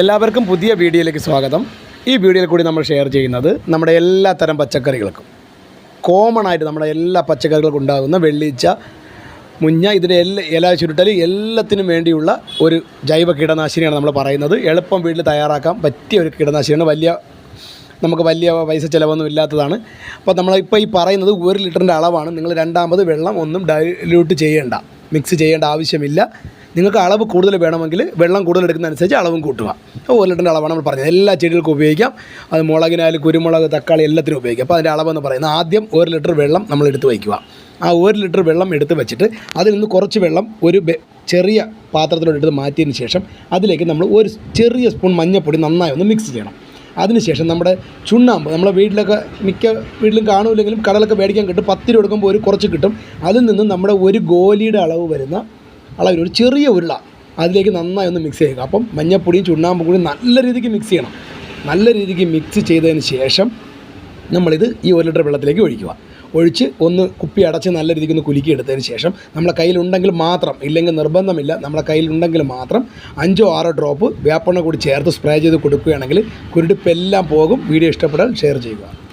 എല്ലാവർക്കും പുതിയ വീഡിയോയിലേക്ക് സ്വാഗതം. ഈ വീഡിയോയിൽ കൂടി നമ്മൾ ഷെയർ ചെയ്യുന്നത് നമ്മുടെ എല്ലാ തരം പച്ചക്കറികൾക്കും. കോമൺ ആയിട്ട് നമ്മുടെ എല്ലാ പച്ചക്കറികൾക്കും ഉണ്ടാകുന്ന വെള്ളിച്ച മുഞ്ഞ ഇതിന്റെ എല്ലാ ഇല ചുരുട്ടൽ എല്ലാത്തിനും വേണ്ടിയുള്ള ഒരു ജൈവ കീടനാശിനിയാണ് നമ്മൾ പറയുന്നത്. എളുപ്പം വീട്ടിൽ തയ്യാറാക്കാൻ പറ്റിയ ഒരു കീടനാശിനിയാണ്. വലിയ നമുക്ക് വലിയ പൈസ ചിലവൊന്നും ഇല്ലാത്തതാണ്. അപ്പോൾ നമ്മളിപ്പോൾ ഈ പറയുന്നത് ഒരു ലിറ്ററിന്റെ അളവാണ്. നിങ്ങൾ രണ്ടാമത് വെള്ളം ഒന്നും ഡൈല്യൂട്ട് ചെയ്യേണ്ട മിക്സ് ചെയ്യേണ്ട ആവശ്യമില്ല. നിങ്ങൾക്ക് അളവ് കൂടുതൽ വേണമെങ്കിൽ വെള്ളം കൂടുതൽ എടുക്കുന്നതനുസരിച്ച് അളവും കൂട്ടുക. ഒരു ലിറ്ററിന്റെ അളവാണ് നമ്മൾ പറഞ്ഞത്. എല്ലാ ചെടികൾക്കും ഉപയോഗിക്കാം. അത് മുളകിനായാലും കുരുമുളക് തക്കാളി എല്ലാത്തിനും ഉപയോഗിക്കാം. അപ്പോൾ അതിന്റെ അളവെന്ന് പറയുന്നത് ആദ്യം ഒരു ലിറ്റർ വെള്ളം നമ്മൾ എടുത്ത് വയ്ക്കുക. ആ ഒരു ലിറ്റർ വെള്ളം എടുത്ത് വെച്ചിട്ട് അതിൽ നിന്ന് കുറച്ച് വെള്ളം ഒരു ചെറിയ പാത്രത്തിലോട്ട് എടുത്ത് മാറ്റിയതിന് ശേഷം അതിലേക്ക് നമ്മൾ ഒരു ചെറിയ സ്പൂൺ മഞ്ഞൾപ്പൊടി നന്നായി ഒന്ന് മിക്സ് ചെയ്യണം. അതിനുശേഷം നമ്മുടെ ചുണ്ണാമ്പ് നമ്മളെ വീട്ടിലൊക്കെ മിക്ക വീട്ടിലും കാണൂലെങ്കിലും കടലൊക്കെ മേടിക്കാൻ കിട്ടും. പത്ത് രൂപ ഒരു കുറച്ച് കിട്ടും. അതിൽ നിന്ന് നമ്മുടെ ഒരു ഗോലിയുടെ അളവ് വരുന്ന അളവിൽ ഒരു ചെറിയ ഉരുള അതിലേക്ക് നന്നായി ഒന്ന് മിക്സ് ചെയ്യുക. അപ്പം മഞ്ഞപ്പൊടിയും ചുണ്ണാമ്പും കൂടി നല്ല രീതിക്ക് മിക്സ് ചെയ്യണം. നല്ല രീതിക്ക് മിക്സ് ചെയ്തതിന് ശേഷം നമ്മളിത് ഈ ഒരു ലിറ്റർ വെള്ളത്തിലേക്ക് ഒഴിക്കുക. ഒഴിച്ച് ഒന്ന് കുപ്പി അടച്ച് നല്ല രീതിക്ക് ഒന്ന് കുലുക്കി എടുത്തതിന് ശേഷം നമ്മളെ കയ്യിലുണ്ടെങ്കിൽ മാത്രം ഇല്ലെങ്കിൽ നിർബന്ധമില്ല നമ്മളെ കയ്യിലുണ്ടെങ്കിൽ മാത്രം അഞ്ചോ ആറോ ഡ്രോപ്പ് വേപ്പെണ്ണ കൂടി ചേർത്ത് സ്പ്രേ ചെയ്ത് കൊടുക്കുകയാണെങ്കിൽ കുരുടിപ്പെല്ലാം പോകും. വീഡിയോ ഇഷ്ടപ്പെടാൻ ഷെയർ ചെയ്യുക.